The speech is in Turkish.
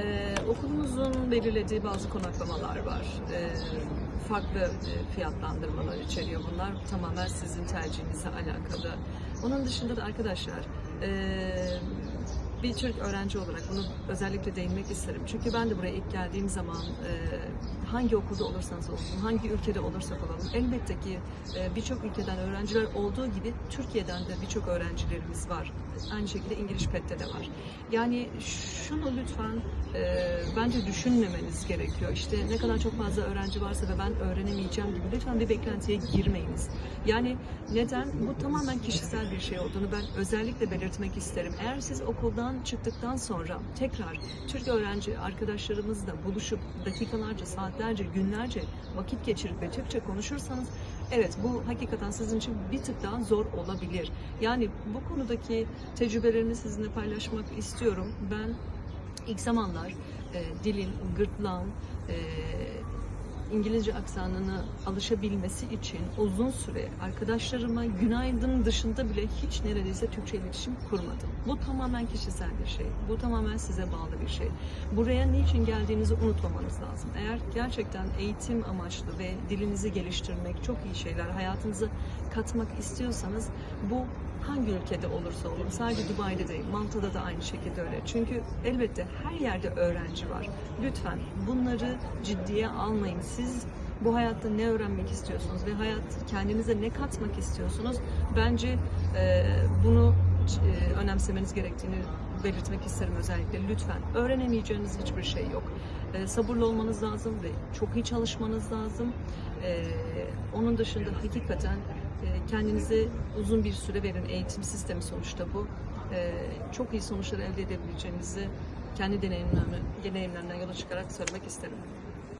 Ee, okulumuzun belirlediği bazı konaklamalar var. Ee, farklı e, fiyatlandırmalar içeriyor bunlar. Tamamen sizin tercihinizle alakalı. Onun dışında da arkadaşlar e, bir Türk öğrenci olarak bunu özellikle değinmek isterim. Çünkü ben de buraya ilk geldiğim zaman e, hangi okulda olursanız olun, hangi ülkede olursak olalım elbette ki e, birçok ülkeden öğrenciler olduğu gibi Türkiye'den de birçok öğrencilerimiz var. Aynı şekilde İngiliz PET'te de var. Yani şunu lütfen e, bence düşünmemeniz gerekiyor. İşte ne kadar çok fazla öğrenci varsa ve ben öğrenemeyeceğim gibi lütfen bir beklentiye girmeyiniz. Yani neden? Bu tamamen kişisel bir şey olduğunu ben özellikle belirtmek isterim. Eğer siz okuldan çıktıktan sonra tekrar Türk öğrenci arkadaşlarımızla buluşup dakikalarca, saatlerce, günlerce vakit geçirip ve Türkçe konuşursanız evet bu hakikaten sizin için bir tık daha zor olabilir. Yani bu konudaki tecrübelerimi sizinle paylaşmak istiyorum. Ben ilk zamanlar e, dilin, gırtlağın, e, İngilizce aksanına alışabilmesi için uzun süre arkadaşlarıma günaydın dışında bile hiç neredeyse Türkçe iletişim kurmadım. Bu tamamen kişisel bir şey. Bu tamamen size bağlı bir şey. Buraya niçin geldiğinizi unutmamanız lazım. Eğer gerçekten eğitim amaçlı ve dilinizi geliştirmek çok iyi şeyler hayatınıza katmak istiyorsanız bu hangi ülkede olursa olsun sadece Dubai'de değil Malta'da da aynı şekilde öyle. Çünkü elbette her yerde öğrenci var. Lütfen bunları ciddiye almayın. Siz bu hayatta ne öğrenmek istiyorsunuz ve hayat kendinize ne katmak istiyorsunuz? Bence e, bunu e, önemsemeniz gerektiğini belirtmek isterim özellikle. Lütfen öğrenemeyeceğiniz hiçbir şey yok. E, sabırlı olmanız lazım ve çok iyi çalışmanız lazım. E, onun dışında hakikaten e, kendinize uzun bir süre verin. Eğitim sistemi sonuçta bu. E, çok iyi sonuçlar elde edebileceğinizi kendi deneyimlerimden yola çıkarak söylemek isterim.